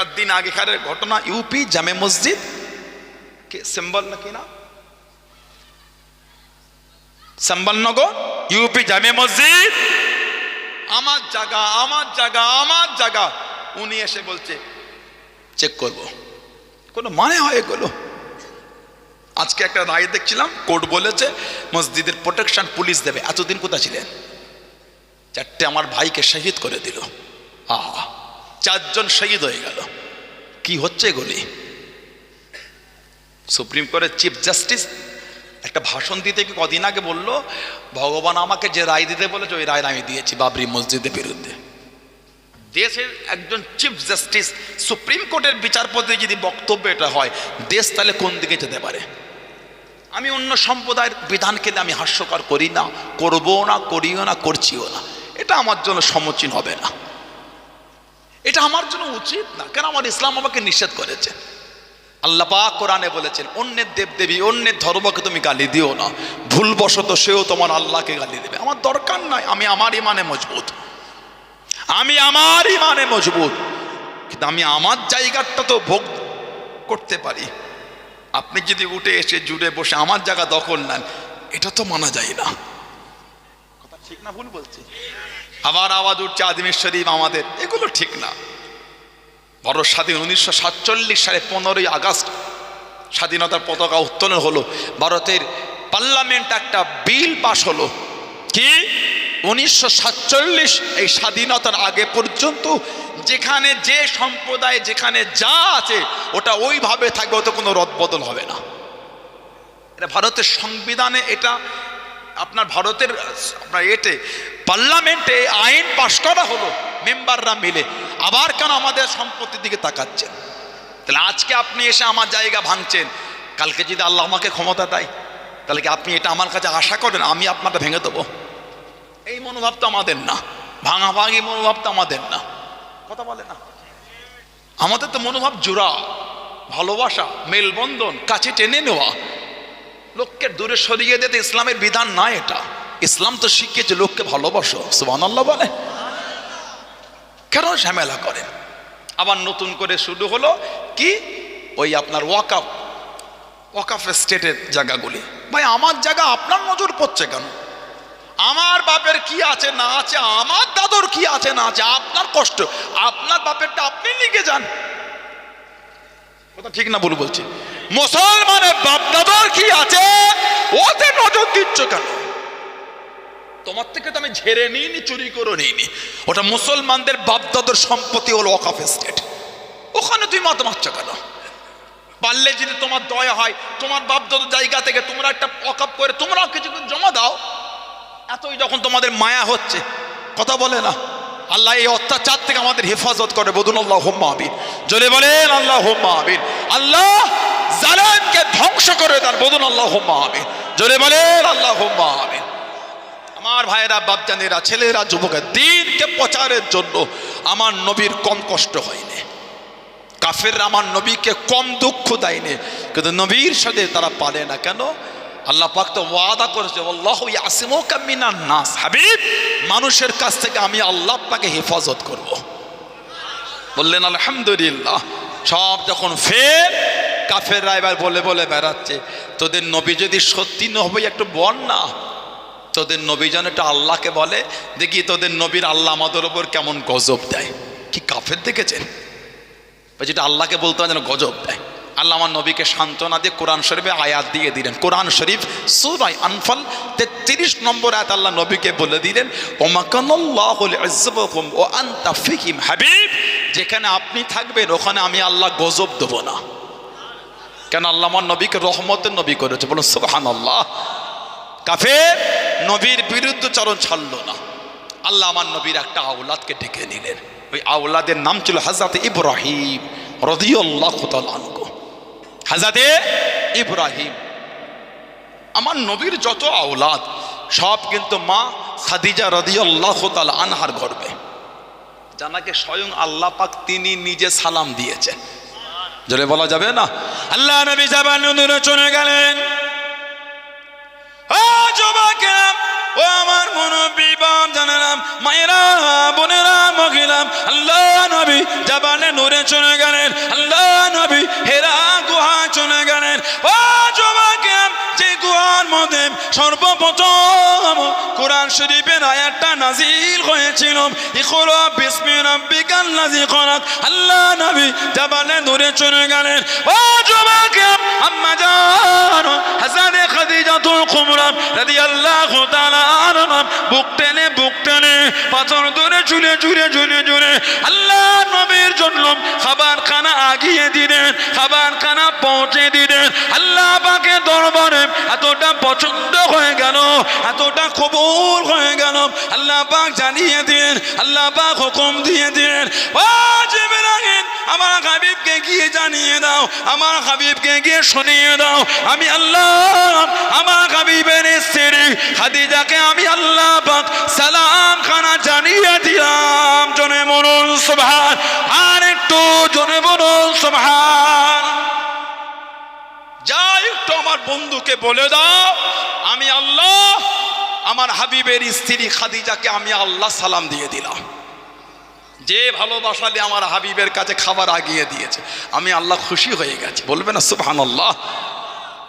চার দিন আগেকারের ঘটনা, ইউপি, জামে মসজিদ, কে, সিম্বল নাকি না সম্বলনগর ইউপি, জামে মসজিদ। আমার জায়গা আমার জায়গা আমার জায়গা। উনি এসে বলছে, চেক করব। কোনো মানে হয় এগুলো? আজকে একটা রায় দেখছিলাম, কোর্ট বলেছে, মসজিদের প্রোটেকশন পুলিশ দেবে। এতদিন কোথায় ছিলেন? চারটে আমার ভাইকে শহীদ করে দিল। আহা। চারজন শহীদ হয়ে গেল। কি হচ্ছে এগুলি? সুপ্রিম কোর্টের চিফ জাস্টিস একটা ভাষণ দিতে কি কদিন আগে বলল, ভগবান আমাকে যে রায় দিতে বলেছে, ওই রায় আমি দিয়েছি বাবরি মসজিদের বিরুদ্ধে। দেশের একজন চিফ জাস্টিস, সুপ্রিম কোর্টের বিচারপতি যদি বক্তব্য এটা হয়, দেশ তাহলে কোন দিকে যেতে পারে? আমি অন্য সম্প্রদায়ের বিধানকে আমি হাস্যকর করি না, করব না, করিও না, করছিও না। এটা আমার জন্য সমচীন হবে না। এটা আমার জন্য উচিত না। কেন আমার ইসলাম আমাকে নিষেধ করেছে? আল্লাহ পাক কোরআনে বলেছেন, অন্যের দেবদেবী, অন্যের ধর্মকে তুমি গালি দিও না। ভুলবশত সেও তোমার আল্লাহকে গালি দেবে। আমার দরকার নাই, আমি আমার ইমানে মজবুত। আমি আমার ইমানে মজবুত। কিন্তু আমি আমার জায়গাটা তো ভোগ করতে পারি। আপনি যদি উঠে এসে জুড়ে বসে আমার জায়গা দখল নেন, এটা তো মানা যায় না। কথা ঠিক না, ভুল বলছি? আবার আওয়াজ উঠছে আদিমের শরীফ আমাদের, এগুলো ঠিক না। ভারত স্বাধীন উনিশশো সাতচল্লিশ সালে পনেরোই আগস্ট স্বাধীনতার পতাকা উত্তোলন হলো, ভারতের পার্লামেন্ট একটা বিল পাশ হলো। কি? উনিশশো সাতচল্লিশ, এই স্বাধীনতার আগে পর্যন্ত যেখানে যে সম্প্রদায়, যেখানে যা আছে, ওটা ওইভাবে থাকবে, ওতে কোনো রদবদল হবে না। এটা ভারতের সংবিধানে এটা আপনার ভারতের, আপনার এতে পার্লামেন্টে আইন পাশ করা হলো, মেম্বাররা মিলে। আবার কেন আমাদের সম্পত্তির দিকে তাকাচ্ছেন? তাহলে আজকে আপনি এসে আমার জায়গা ভাঙছেন। কালকে যদি আল্লাহ আমাকে ক্ষমতা দেয়, তাহলে কি আপনি এটা আমার কাছে আশা করেন? আমি আপনারটা ভেঙে দেবো? এই মনোভাব তো আমাদের না। ভাঙাভাঙি মনোভাব তো আমাদের না। কথা বলে না। আমাদের তো মনোভাব জোড়া। ভালোবাসা, মেলবন্ধন, কাছে টেনে নেওয়া। লোককে দূরে সরিয়ে দিতে ইসলামের বিধান না এটা। ইসলাম তো শিখিয়েছে লোককে ভালোবাসো সুবান আল্লাহ বলে। কেন ঝামেলা করেন? আবার নতুন করে শুরু হলো কি? ওই আপনার ওয়াকাফ ওয়াকাফ স্টেটের জায়গাগুলি। ভাই, আমার জায়গা আপনার নজর পড়ছে কেন? আমার বাপের কি আছে না আছে, আমার দাদুর কি আছে না আছে, আপনার কষ্ট। আপনার বাপেরটা আপনি লিখে যান। কথা ঠিক না ভুল বলছি। মুসলমানের বাপ দাদার কি আছে? ওতে নজর দিচ্ছ কেন? তোমার থেকে তো আমি ঝেড়ে নিইনি, চুরি করে নিইনি। ওটা মুসলমানদের বাপদাদর সম্পত্তি হলো অকাফ স্টেট ওখানে তুই মত মারছ কেন? পারলে যদি তোমার দয়া হয়, তোমার বাপদাদর জায়গা থেকে তোমরা একটা অকাপ করে তোমরাও কিছু জমা দাও। এতই যখন তোমাদের মায়া হচ্ছে, কথা বলে না। আল্লাহ এই অত্যাচার থেকে আমাদের হেফাজত করে বদুন আল্লাহ হোম্মা জলে বলেন আল্লাহ হোম্মা আবিন আল্লাহ জালেমকে ধ্বংস করে তার বদুন আল্লাহ হোম্মা আবিন জলে বলেন আল্লাহ হোম্মা আবিন আমার ভাইয়েরা, বাপজানেরা, ছেলেরা, যুবকের, দিনকে প্রচারের জন্য আমার নবীর কম কষ্ট হয়নি। কাফের আমার নবীকে কম দুঃখ দেয়নি। কিন্তু নবীর সাথে তারা পারে না। কেন? আল্লাহ পাক তো ওয়াদা করেছে নাস। হাবিব, মানুষের কাছ থেকে আমি আল্লাহ পাকে হেফাজত করব। বললেন, আলহামদুলিল্লাহ। সব যখন ফের কাফের এবার বলে বলে বেড়াচ্ছে, তোদের নবী যদি সত্যি নবী একটু বল না। তোদের নবী যেন একটা আল্লাহকে বলে, দেখি তোদের নবীর আল্লাহ আমাদের ওপর কেমন গজব দেয়। কি কাফের দেখেছেন? যেটা আল্লাহকে বলতে হয় যেন গজব দেয়। আল্লাহ আমার নবীকে সান্ত্বনা দিয়ে কোরআন শরীফে আয়াত দিয়ে দিলেন। কোরআন শরীফ সুরাই আনফাল, তেত্রিশ নম্বর আয়াত আল্লাহ নবীকে বলে দিলেন ও আন্তা হাবিব। যেখানে আপনি থাকবেন, ওখানে আমি আল্লাহ গজব দেবো না। কেন আল্লাহ আমার নবীকে রহমতের নবী করেছে? বলুন সুবহান আল্লাহ কাফের, নবীর বিরুদ্ধ চরণ ছাড়ল না। আল্লাহ আমার নবীর একটা আউলাদকে ডেকে নিলেন। ওই আউলাদের নাম ছিল হাজরাতে ইব্রাহিম রদিউল্লাহ আনকো হাজাতে ইব্রাহিম। আমার নবীর যত আওলাদ, সব কিন্তু মা খাদিজা রদিউল্লাহ তাল আনহার গর্বে। জানাকে স্বয়ং আল্লাহ পাক তিনি নিজে সালাম দিয়েছেন। জোরে বলা যাবে না? আল্লাহ নবী জাবান চলে গেলেন। আল্লাহ নবী গেলেন। চলে গেলেন ও যে গুহার মধ্যে সর্বপ্রথম কোরআন শরীফের আয়াতটা নাজিল হয়েছিল। আল্লাহ নবী দূরে চলে গেলেন ও আম্মা জান বুক টেনে বুক টেনে, পাথর ধরে ঝুলে ঝুলে ঝুলে ঝুলে আল্লাহ নবীর জন্য খাবার খা আগিয়ে দিলেন খাবার খানা পৌঁছে দিলেন। আল্লাহ পাকে দরবারে এতটা পছন্দ হয়ে গেল, এতটা কবুল হয়ে গেল। আল্লাহ পাক জানিয়ে দিন আল্লাহ পাক হুকুম দিয়ে জিবরাইল, আমার হাবিবকে গিয়ে জানিয়ে দাও, আমার হাবিবকে গিয়ে শুনিয়ে দাও, আমি আল্লাহ, আমার হাবিবের স্ত্রী খাদিজাকে আমি আল্লাহ পাক সালাম খানা জানিয়ে দিলাম। জনে মরুন সুবহান সুবহান। যাই একটু আমার বন্ধুকে বলে দাও, আমি আল্লাহ, আমার হাবিবের স্ত্রী খাদিজাকে আমি আল্লাহ সালাম দিয়ে দিলাম। যে ভালোবাসালে আমার হাবিবের কাছে খাবার আগিয়ে দিয়েছে, আমি আল্লাহ খুশি হয়ে গেছি। বলবে না সুবহান আল্লাহ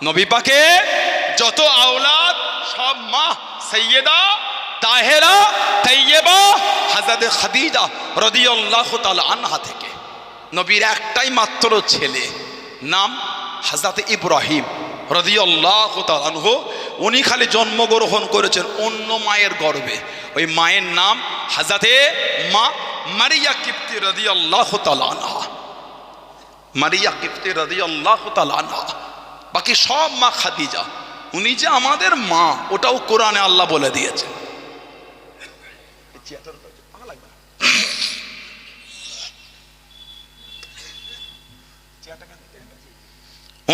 নবী পাকে যত আওলাদ, সব মা সৈয়দা তাহেরা তৈয়বা হাজাদে খাদিজা রদিয়াল্লাহু তাআলা আনহা থেকে। নবীর একটাই মাত্র ছেলে, নাম হাজাতে ইব্রাহিম রদিয়াল্লাহু তাআলা উনি খালি জন্মগ্রহণ করেছেন অন্য মায়ের গর্বে ওই মায়ের নাম হাজাতে মা মারিয়া কিপ্তি রদিয়াল্লাহু তাআলা আনহা। মারিয়া কিপ্তি রদিয়াল্লাহু তাআলা আনহা। বাকি সব মা খাদিজা। উনি যে আমাদের মা, ওটাও কোরআনে আল্লাহ বলে দিয়েছে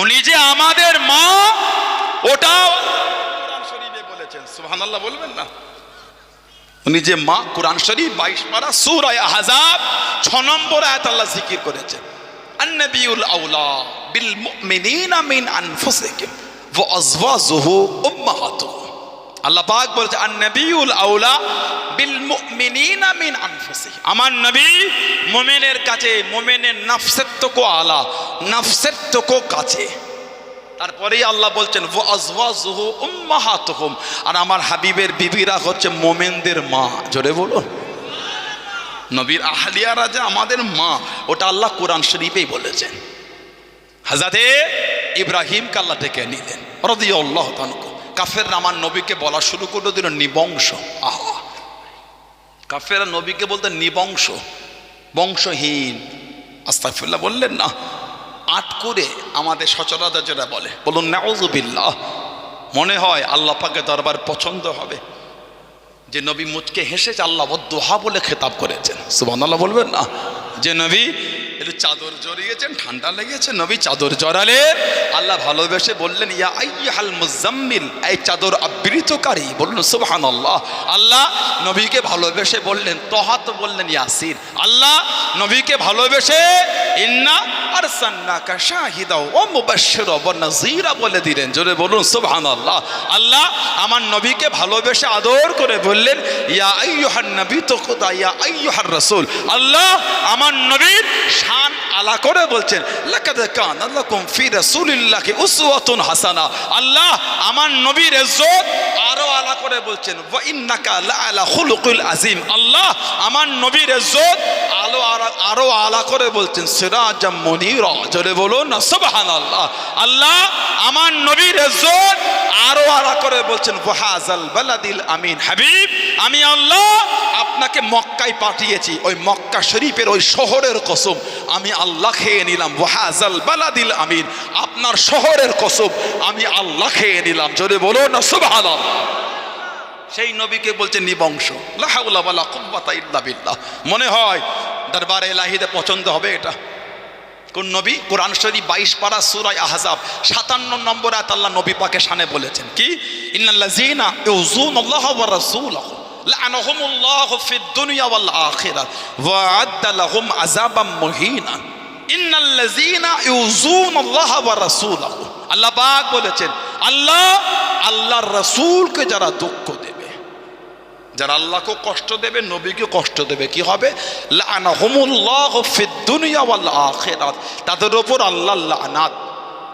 উনি যে আমাদের মা, ওটাও শরীফে বলেছেন। সুবহানাল্লাহ বলবেন না? উনি যে মা, কোরআন শরীফ, বাইশ পারা সূরা আহজাব, ছ নম্বর আয়াত আল্লাহ জিকির করেছেন। আন্নবিউল আউলা বিল মুমিনিনা মিন আনফুসিহিম ওয়া আজওয়াজুহু উম্মাহাতুহুম আল্লাহ পাক বলেছে আন্নবিউল আউলা বিল মুমিনিনা মিন আমার নবী মুমিনের কাছে, মুমিনের নফসের তো আলা নফসের তো কাছে। তারপরেই আল্লাহ বলছেন ও আজওয়াজুহু উম্মাহাতুহুম। আর আমার হাবিবের বিবিরা হচ্ছে মোমেনদের মা। জোরে বলুন। নবীর আহলিয়ারা যে আমাদের মা, ওটা আল্লাহ কোরআন শরীফেই বলেছেন। হাজাতে ইব্রাহিমকে আল্লাহ ডেকে নিলেন রদি আল্লাহ কাফের আমার নবীকে বলা শুরু করে দিল, নিবংশ আহা কাফেরা নবীকে বলতেন নিবংশ, বংশহীন। আস্তাফুল্লাহ বললেন, না, আট করে আমাদের সচরাচর যেটা বলে, বলুন নাউজুবিল্লাহ মনে হয় আল্লাহ পাকে দরবার পছন্দ হবে। যে নবী মুচকে হেসেছে, আল্লাহ দোহা বলে খেতাব করেছেন। সুবান আল্লাহ বলবেন, না, যে নবী একটু চাদর জড়িয়েছেন, ঠান্ডা লেগেছে, নবী চাদর জড়ালে আল্লাহ ভালোবেসে বললেন, ইয়া আইহাল মুজাম্মিল এই চাদর আবৃতকারী বললেন সুবহান আল্লাহ আল্লাহ নবীকে ভালোবেসে বললেন, তহাত বললেন ইয়াসির আল্লাহ নবীকে ভালোবেসে, ইন্না আরসান্নাকা শাহিদা ও মুবাশশিরা ওয়া নাযীরা বলে দিলেন। জোরে বলুন, সুবহানাল্লাহ। আল্লাহ আমার নবীকে ভালোবেসে আদর করে বললেন, ইয়া আইয়ুহান নবী তো খোদা ইয়া আইয়ুহার রাসূল। আল্লাহ আমার নবীর আলা করে বলছেন হাসানা। আল্লাহ আমার নবীর ইজ্জত আরও আলা করে বলছেন আযীম। আল্লাহ আমার নবীর ইজ্জত আলো আরা- আলা করে বলছেন, সিরাজাম মুনীরা। জোরে বলুন না, সুবহানাল্লাহ। আল্লাহ আমার নবীর ইজ্জত আরও আলা করে বলছেন আমিন। হাবিব, আমি আল্লাহ আপনাকে মক্কায় পাঠিয়েছি, ওই মক্কা শরীফের ওই শহরের কসম। আমি আল্লাহ খেয়ে নিলাম, ওয়াহাজাল বালাদিল আমিন। আপনার শহরের কসম, আমি আল্লাহ খেয়ে নিলাম। জোরে বলুন না সুবহানাল্লাহ। সেই নবীকে বলছে নিবংশ লা হাওলা ওয়ালা কুওয়াতা ইল্লা বিল্লাহ। মনে হয়, দরবারে এলাহিতে পছন্দ হবে এটা। কোন নবী? কোরআন শরীফ বাইশ পারা সুরায় আহজাব। সাতান্ন নম্বর আয়াত আল্লাহ নবী পাকে শানে বলেছেন। কি? রাসূলাহু লাআনাহুমুল্লাহু ফিদ দুনিয়া ইউযুনাল্লাহ ওয়া রাসূলাহু। আল্লাহ বলেছেন, আল্লাহ যারা দুঃখ যারা আল্লাহকে কষ্ট দেবে, নবীকে কষ্ট দেবে, কি হবে? আখিরাত। তাদের ওপর আল্লাহ লানাত।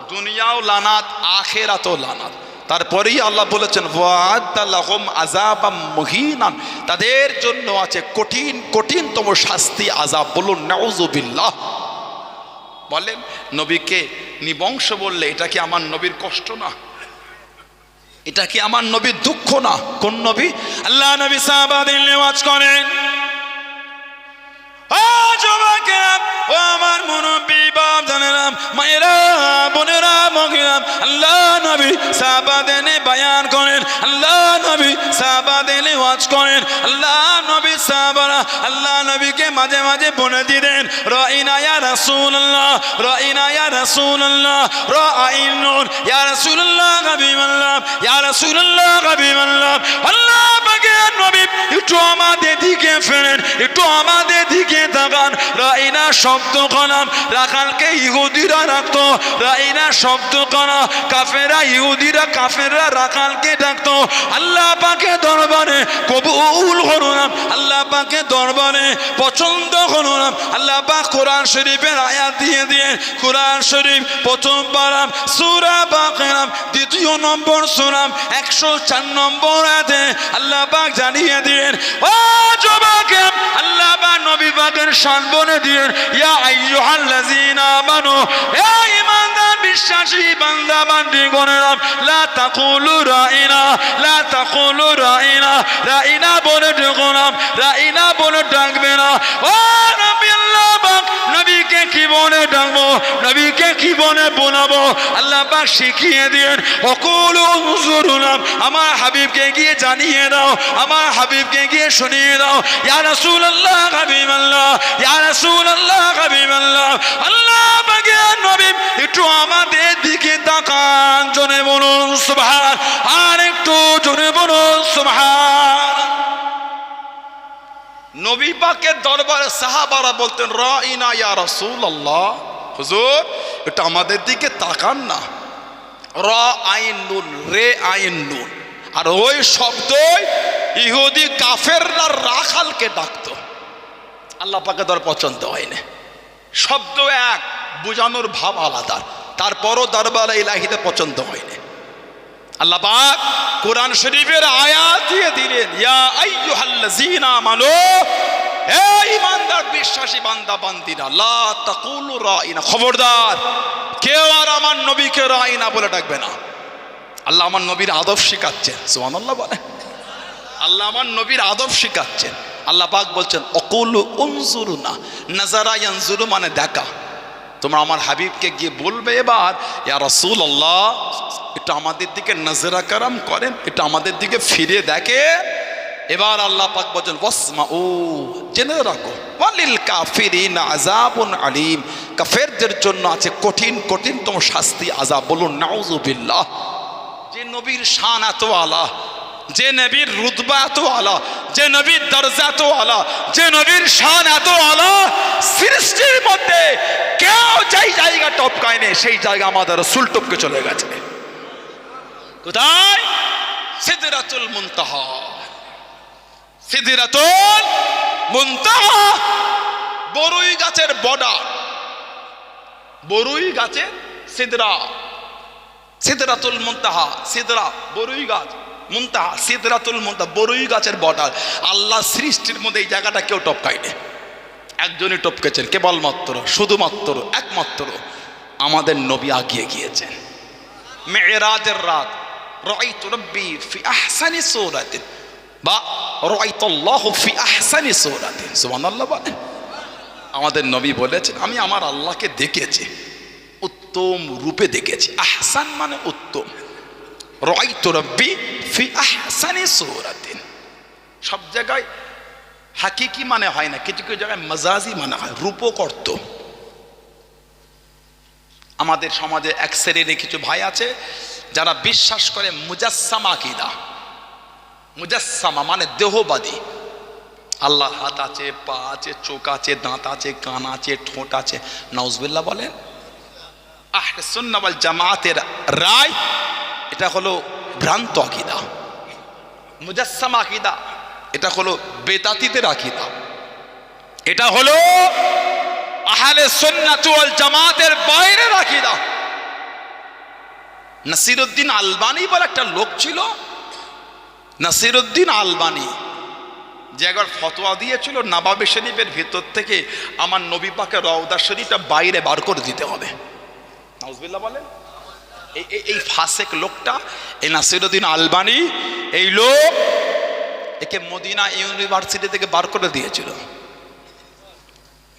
দুনিয়াও লানাত, আখিরাতও লানাত। তারপরেই আল্লাহ বলেছেন ওয়াদাল্লাহম মুহিনান। তাদের জন্য আছে কঠিন, কঠিনতম শাস্তি আজাব বলুন নাউজুবিল্লাহ বলেন, নবীকে নিবংশ বললে এটা কি আমার নবীর কষ্ট না? এটা কি আমার নবীর দুঃখ না? কোন নবী? আল্লাহ নবী সাহাবাদের নেওয়াজ করেন। ও আমার মুরব্বী বাপ জানেরাম মায়েরা, বোনেরা, মহিলা, আল্লাহ নবী সাহাবাদেনে বায়ান করেন। আল্লাহ নবী সাহাবাদেনে ওয়াজ করেন। আল্লাহ নবী সাহাবারা আল্লাহ নবীকে মাঝে মাঝে বলে দিলেন রাইনা ইয়া রাসূলুল্লাহ রাইনা ইয়া রাসূলুল্লাহ রাইনুন ইয়া রাসূলুল্লাহ হাবিবাল্লাহ ইয়া রাসূলুল্লাহ হাবিবাল্লাহ। আল্লাহ পাকের নবী একটু আমাদের দিকে ফেরেন একটু আমাদের দিকে তাকান রাইনা শব্দ কলাম রাখালকে ইহুদিরা রাইনা শব্দ করা কাফেরা ইহুদিরা কাফেররা রাখালকে আল্লাহ পাকে দরবারে কবুল করলাম আল্লাহ পাকে দরবারে পছন্দ করলাম আল্লাহ পাক কোরআন শরীফের আয়াত দিয়ে দিয়ে, কোরআন শরীফ প্রথম পারাম, সুরা নম্বর সুরাম একশো চার নম্বর আয়াতে আল্লাহ জানিয়ে দিলেন, ও যুবকে, আল্লাহ পাক নবী পাকের বলে দিলেন, ইয়া আইয়ুহাল্লাযীনা বিশ্বাসী বান্দা বান্দি গণেরাম লা তাকুলু রাইনা, লা তাকুলু রাইনা রাইনা বলে ডাকলাম রাইনা বলে ডাকবে না, ও কি বলে ডাকবো? নবীকে কি বলে বোলাবো আল্লাহ পাক শিখিয়ে দিন অকুল হুজুরুলাম আমার হাবিবকে গিয়ে জানিয়ে দাও, আমার হাবিবকে গিয়ে শুনিয়ে দাও, ইয়া রাসূলুল্লাহ, হাবিবাল্লাহ, ইয়া রাসূলুল্লাহ, হাবিবাল্লাহ। আল্লাহ আল্লাহ পাকের নবী, একটু আমাদের দিকে তাকান জনে বলুন, সুবহান, আর একটু জনে বলুন, সুবহান। নবী পাকের দরবারে সাহাবারা বলতেন, রাইনা ইয়া রাসূলুল্লাহ। হুজুর, এটা আমাদের দিকে তাকান না। র আইন নুন, রে আইন নুন। আর ওই শব্দই ইহুদি কাফেররা রাখালকে ডাকতো। আল্লাহ পাকে দর পছন্দ হয়নি। শব্দ এক, বোঝানোর ভাব আলাদা। তারপরও দরবারে ইলাহিতে পছন্দ হয়নি। আল্লাহ কোরআন শরীফের আয়াত দিয়ে দিলেন, ইয়া আইয়ুহাল্লাযীনা আমানু, হে ঈমানদার, বিশ্বাসী বান্দা, বান্দিরা, লা তাকুলু রাইনা খবরদার, কেউ আর আমার নবীকে রাইনা বলে ডাকবে না। আল্লাহ আমার নবীর আদব শিখাচ্ছেন, সুবহানাল্লাহ বলে। আল্লাহ আমার নবীর আদব শিখাচ্ছেন। আল্লাহ পাক বলছেন, অকুলু উনজুরু না নাজারা ইয়ানজুরু মানে দেখা। তোমরা আমার হাবিবকে গিয়ে বলবে এবার, ইয়া রাসূল আল্লাহ এটা আমাদের দিকে নজরা কারাম করেন, এটা আমাদের দিকে ফিরে দেখে। এবার আল্লাহ পাক বলছেন ওয়াসমা ও জেনে রাখো, ওয়ালিল কাফিরিন আযাবুন আলিম। কাফেরদের জন্য আছে কঠিন, কঠিনতম শাস্তি আযাব, বলুন নাউজুবিল্লাহ যে নবীর শান এত আলা যে নবীর রুতবা এত আলা, যে নবীর দরজা এত আলা, যে নবীর শান এত আলা, সৃষ্টির মধ্যে কেউ যেই জায়গা টপকায় নেই সেই জায়গা আমাদের রসুল টপকে চলে গেছে। কোথায়? সিদরাতুল মুনতাহা। সিদরাতুল মুনতাহা। বরুই গাছের বর্ডার। বরুই গাছের সিদরা। সিদরাতুল মুনতাহা, সিদরা, বরুই গাছ। মুনতাহা সিদরাতুল মুনতাহা বরুই গাছের বর্ডার আল্লাহ সৃষ্টির মধ্যে এই জায়গাটা কেউ টপকায়নি। একজনই টপকেছেন, কেবলমাত্র, শুধুমাত্র, একমাত্র আমাদের নবী আগিয়ে গিয়েছেন। মেয়েরাজের রাত ফি আহসানি বা ফি আহসানি আমাদের নবী বলেছেন, আমি আমার আল্লাহকে দেখেছি, উত্তম রূপে দেখেছি। আহসান মানে উত্তম। রাইতু রব্বি ফি সব জায়গায় হাকিকি মানে হয় না, কিছু কিছু জায়গায় মজাজি মানে হয় রূপক অর্থ আমাদের সমাজে এক শ্রেণির কিছু ভাই আছে, যারা বিশ্বাস করে মুজাসসামা আকিদা। মুজাসসামা মানে দেহবাদী। আল্লাহ হাত আছে, পা আছে, চোখ আছে, দাঁত আছে, কান আছে, ঠোঁট আছে। নওজবিল্লা বলেন। আহলে সুন্নাহ ওয়াল জামাতের রায়, এটা হলো ভ্রান্ত আকিদা। মুজাসসামা আকিদা। এটা হলো বেতাতিদের আকিদা। এটা হলো আহলে সুন্নাত ওয়াল জামাতের বাইরের আকিদা। নাসিরুদ্দিন আলবানি বলে একটা লোক ছিল। নাসিরুদ্দিন আলবানি, যে একবার ফতোয়া দিয়েছিল নবাবে শরীফের ভিতর থেকে, আমার নবী পাকে রওদা শরীফটা বাইরে বার করে দিতে হবে। নাউজবিল্লাহ বলেন। এই ফাসেক লোকটা, এই নাসিরুদ্দিন আলবানি, এই লোক একে মদিনা ইউনিভার্সিটি থেকে বার করে দিয়েছিল।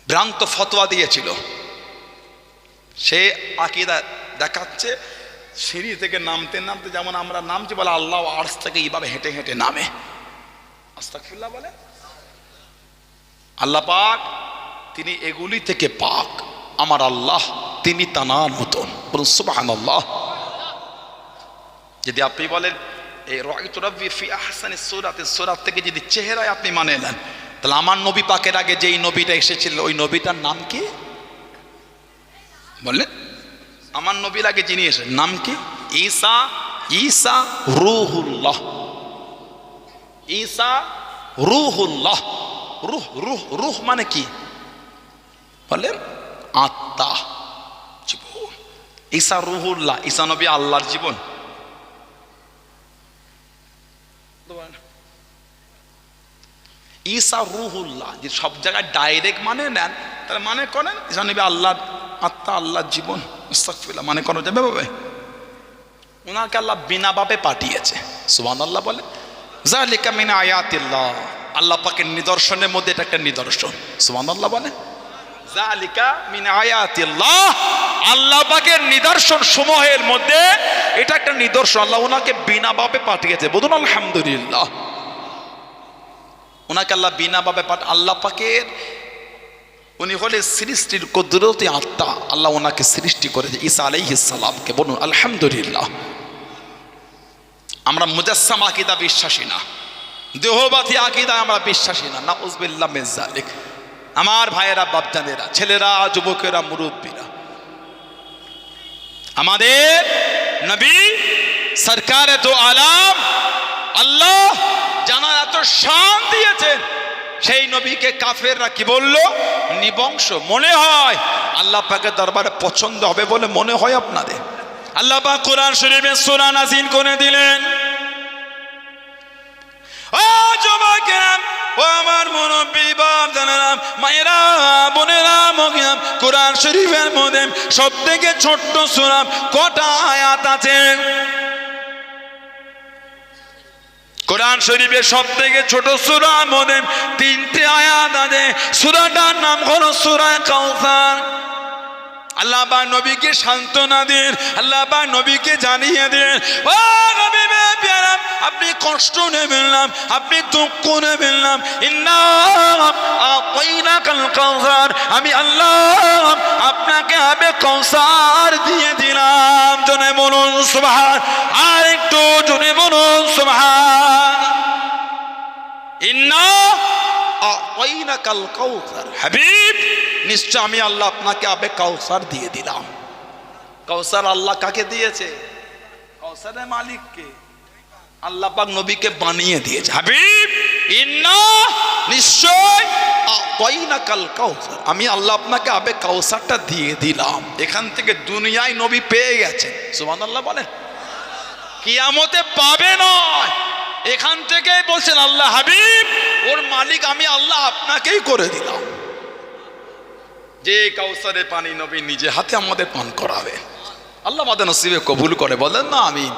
ভ্রান্ত ফতোয়া দিয়েছিল। সে আকিদা দেখাচ্ছে, সিঁড়ি থেকে নামতে নামতে যেমন আমরা নামছি, বলে আল্লাহ আর্স থেকে এইভাবে হেঁটে হেঁটে নামে। আস্তাকফিল্লাহ বলে। আল্লাহ পাক, তিনি এগুলি থেকে পাক। আমার আল্লাহ, তিনি তানার মতন। বলুন সুবাহান আল্লাহ যদি আপনি বলেন, এই রাব্বি ফি আহসানি সূরাতে সূরাত থেকে যদি চেহারায় আপনি মানে নেন, তাহলে আমার নবী পাকের আগে যেই নবীটা এসেছিল, ওই নবীটার নাম কি? বললেন, আমার নবীর আগে যিনি এসে নাম কি? ঈসা ঈসা রুহুল্লাহ। ঈসা রুহুল্লাহ। রুহ রুহ রুহ মানে কি? বলেন আত্মা। জীবন। ঈসা রুহুল্লাহ, ঈসা নবী আল্লাহর জীবন। ঈসা রুহুল্লাহ, যে সব জায়গায় ডাইরেক্ট মানে নেন তাহলে মানে করেন ঈসা নবী আল্লাহর আত্মা, আল্লাহর জীবন আস্তাগফিরুল্লাহ মানে করা যাবে ভাবে ওনাকে আল্লাহ বিনা বাপে পাঠিয়েছে সুবহান আল্লাহ বলে। জালিকা মিন আয়াতিল্লাহ, আল্লাহ পাকের নিদর্শনের মধ্যে এটা একটা নিদর্শন সুবহান আল্লাহ বলে। জালিকা মিন আয়াতিল্লাহ, আল্লাহ পাকের নিদর্শন সমূহের মধ্যে এটা একটা নিদর্শন, আল্লাহ ওনাকে বিনা বাপে পাঠিয়েছে। বলুন আলহামদুলিল্লাহ। ওনাকে আল্লাহ বিনা পাঠ আল্লাহ পাকের উনি হলে সৃষ্টির কুদরতি আত্মা। আল্লাহ ওনাকে সৃষ্টি করেছে ঈসা আলাইহিস সালামকে বলুন, আলহামদুলিল্লাহ। আমরা মুজাসসাম আকিদা বিশ্বাসী না। দেহবাদী আকিদা আমরা বিশ্বাসী না। না উজবিল্লা মেজালিক আমার ভাইয়েরা, বাপজানেরা, ছেলেরা, যুবকেরা, মুরব্বীরা। আমাদের নবী, সরকার তো আলাম, আল্লাহ জানার এত শান দিয়েছেন। সেই নবীকে কাফেররা কি বলল? নিবংশ, মনে হয় আল্লাহ পাকের দরবারে পছন্দ হবে বলে মনে হয় আপনাদের। আল্লাহ পাক কোরআন শরীফে সূরা নাজিল করে দিলেন। ও যুবকেরা ও আমার মুরব্বী, বাপ জানেরা মায়েরা, বোনেরা মগিয়াম কোরআন শরীফের মধ্যে সব থেকে ছোট্ট সুরাম কটা আয়াত আছে? কোরআন শরীফের সব থেকে ছোট সুরা মনে তিনটে আয়াত আছে। সুরাটার নাম হলো সুরা কাউসার আল্লাহ বা নবীকে সান্ত্বনা দিন, আল্লাহ বা নবীকে জানিয়ে দিন। ও আপনি কষ্ট নেবেন না, আপনি দুঃখ নেবেন না। আমি আল্লাহ আপনাকে আবে কৌসার দিয়ে দিলাম। জনে বলুন, সুবহান। আর একটু জনে বলুন, সুবহান। ইন্না হাবিব! নিশ্চয় আমি আল্লাহ আপনাকে আবে কাউসার দিয়ে দিলাম। কাউসার আল্লাহ কাকে দিয়েছে? কাউসারের মালিককে। আল্লাহ পাক নবীকে বানিয়ে দিয়েছে। হাবিব! ইন্না নিশ্চয় আতাইনাকাল কাউসার আমি আল্লাহ আপনাকে আবে কাউসারটা দিয়ে দিলাম। এখান থেকে দুনিয়ায় নবী পেয়ে গেছে সুবহানাল্লাহ বলেন। কিয়ামতে পাবে নয়। এখান থেকে বলছেন, আল্লাহ হাবিব, ওর মালিক আমি আল্লাহ আপনাকেই করে দিলাম। যে কাউসারে পানি নবী নিজে হাতে আমাদের পান করাবে। আল্লাহ আমাদের নসিবে কবুল করে, বলেন না আমি